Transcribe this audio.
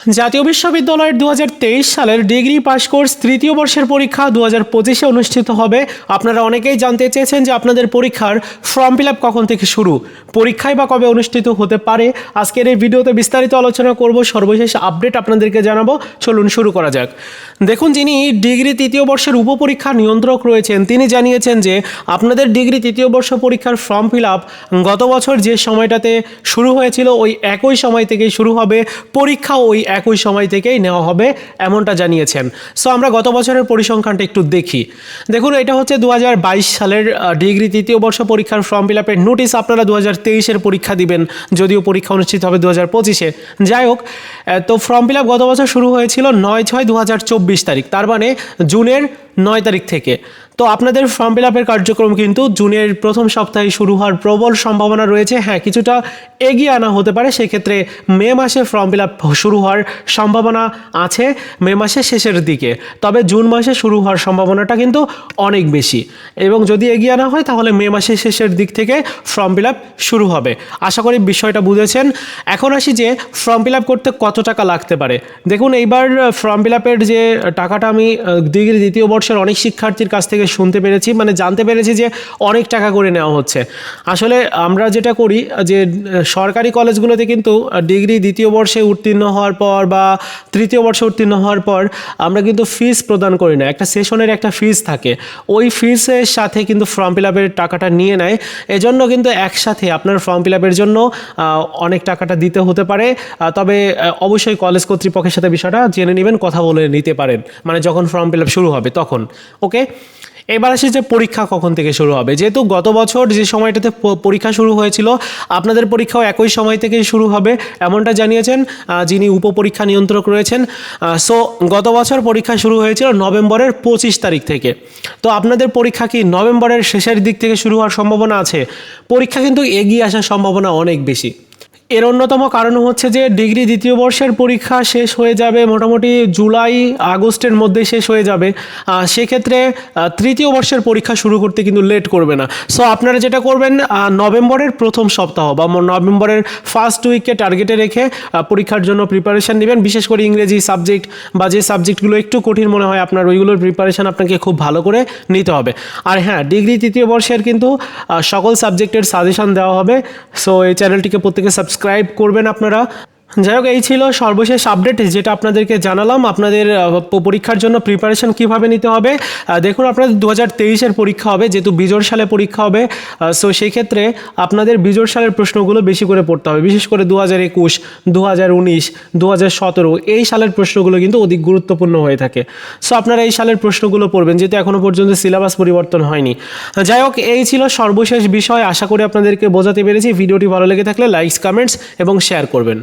জাতীয় বিশ্ববিদ্যালয়ের দু হাজার তেইশ সালের ডিগ্রি পাস কোর্স তৃতীয় বর্ষের পরীক্ষা দু হাজার পঁচিশে অনুষ্ঠিত হবে। আপনারা অনেকেই জানতে চেয়েছেন যে আপনাদের পরীক্ষার ফর্ম ফিল কখন থেকে শুরু? পরীক্ষায় বা কবে অনুষ্ঠিত হতে পারে? আজকের এই ভিডিওতে বিস্তারিত আলোচনা করব। সর্বশেষ আপডেট আপনাদেরকে জানাব। চলুন শুরু করা যাক। দেখুন, যিনি ডিগ্রি তৃতীয় বর্ষের উপপরীক্ষা নিয়ন্ত্রক রয়েছেন, তিনি জানিয়েছেন যে আপনাদের ডিগ্রি তৃতীয় বর্ষ পরীক্ষার ফর্ম ফিল গত বছর যে সময়টাতে শুরু হয়েছিল, ওই একই সময় থেকেই শুরু হবে। পরীক্ষা ওই একই সময় থেকেই নেওয়া হবে এমনটা জানিয়েছেন। সো আমরা গত বছরের পরিসংখ্যানটা একটু দেখি। দেখুন, এটা হচ্ছে দু হাজার বাইশ সালের ডিগ্রি তৃতীয় বর্ষ পরীক্ষার ফর্ম ফিল আপের নোটিশ। আপনারা দু হাজার পরীক্ষা দিবেন, যদিও পরীক্ষা অনুষ্ঠিত হবে দু হাজার পঁচিশে। যাই হোক তো ফর্ম ফিল আপ গত বছর শুরু হয়েছিল নয় ছয় দু তারিখ, তার মানে জুনের নয় তারিখ থেকে। তো আপনাদের ফর্ম ফিল আপের কার্যক্রম কিন্তু জুনের প্রথম সপ্তাহে শুরু হওয়ার প্রবল সম্ভাবনা রয়েছে। হ্যাঁ কিছুটা এগিয়ে আনা হতে পারে। সেক্ষেত্রে মে মাসে ফর্ম ফিল আপ শুরু হওয়ার সম্ভাবনা আছে মে মাসের শেষের দিকে। তবে জুন মাসে শুরু হওয়ার সম্ভাবনাটা কিন্তু অনেক বেশি। এবং যদি এগিয়ে আনা হয়, তাহলে মে মাসের শেষের দিক থেকে ফর্ম ফিল আপ শুরু হবে। আশা করি বিষয়টা বুঝেছেন। এখন আসি যে ফর্ম ফিল আপ করতে কত টাকা লাগতে পারে। দেখুন, এইবার ফর্ম ফিল আপের যে টাকাটা আমি ডিগ্রি দ্বিতীয় বর্ষের অনেক শিক্ষার্থীর কাছ থেকে শুনতে পেরেছি মানে জানতে পেরেছি যে অনেক টাকা করে নেওয়া হচ্ছে। আসলে আমরা যেটা করি, যে সরকারি কলেজগুলোতে কিন্তু ডিগ্রি দ্বিতীয় বর্ষে উত্তীর্ণ হওয়ার পর বা তৃতীয় বর্ষে উত্তীর্ণ হওয়ার পর আমরা কিন্তু ফিস প্রদান করি না। একটা সেশনের একটা ফিস থাকে। ওই ফিসের সাথে কিন্তু ফর্ম ফিল আপের টাকাটা নিয়ে নেয়। এজন্য কিন্তু একসাথে আপনার ফর্ম ফিল আপের জন্য অনেক টাকাটা দিতে হতে পারে। তবে অবশ্যই কলেজ কর্তৃপক্ষের সাথে বিষয়টা জেনে নেবেন, কথা বলে নিতে পারেন। মানে যখন ফর্ম ফিল আপ শুরু হবে, তখন। ওকে? এবার আসি যে পরীক্ষা কখন থেকে শুরু হবে। যেহেতু গত বছর যে সময়টাতে পরীক্ষা শুরু হয়েছিল, আপনাদের পরীক্ষাও একই সময় থেকেই শুরু হবে, এমনটা জানিয়েছেন যিনি উপপরীক্ষা নিয়ন্ত্রক রয়েছেন। সো, গত বছর পরীক্ষা শুরু হয়েছিল নভেম্বরের পঁচিশ তারিখ থেকে। তো আপনাদের পরীক্ষা কি নভেম্বরের শেষের দিক থেকে শুরু হওয়ার সম্ভাবনা আছে? পরীক্ষা কিন্তু এগিয়ে আসার সম্ভাবনা অনেক বেশি। এর অন্যতম কারণ হচ্ছে যে ডিগ্রি দ্বিতীয় বর্ষের পরীক্ষা শেষ হয়ে যাবে, মোটামুটি জুলাই, আগস্টের মধ্যে শেষ হয়ে যাবে। সেক্ষেত্রে তৃতীয় বর্ষের পরীক্ষা শুরু করতে কিন্তু লেট করবে না। সো আপনারা যেটা করবেন নভেম্বরের প্রথম সপ্তাহ বা নভেম্বরের ফার্স্ট উইককে টার্গেটে রেখে পরীক্ষার জন্য প্রিপারেশন নেবেন। বিশেষ করে ইংরেজি সাবজেক্ট বা যে সাবজেক্টগুলো একটু কঠিন মনে হয়, আপনার ওইগুলোর প্রিপারেশন আপনাকে খুব ভালো করে নিতে হবে। আর হ্যাঁ ডিগ্রি তৃতীয় বর্ষের কিন্তু সকল সাবজেক্টের সাজেশান দেওয়া হবে। সো এই চ্যানেলটিকে প্রত্যেকে সাবস্ক্রাইব করবেন আপনারা। যাই হোক, এই ছিল সর্বশেষ আপডেট যেটা আপনাদেরকে জানালাম। আপনাদের পরীক্ষার জন্য প্রিপারেশন কীভাবে নিতে হবে? দেখুন, আপনাদের দু হাজার তেইশের পরীক্ষা হবে, যেহেতু বিজোড় সালে পরীক্ষা হবে সো সেই ক্ষেত্রে আপনাদের বিজোড় সালের প্রশ্নগুলো বেশি করে পড়তে হবে। বিশেষ করে দু হাজার একুশ দু হাজার উনিশ দু হাজার সতেরো, এই সালের প্রশ্নগুলো কিন্তু অধিক গুরুত্বপূর্ণ হয়ে থাকে। সো আপনারা এই সালের প্রশ্নগুলো পড়বেন, যেহেতু এখনও পর্যন্ত সিলেবাস পরিবর্তন হয়নি। যাই হোক, এই ছিল সর্বশেষ বিষয়। আশা করি আপনাদেরকে বোঝাতে পেরেছি। ভিডিওটি ভালো লেগে থাকলে লাইকস কমেন্টস এবং শেয়ার করবেন।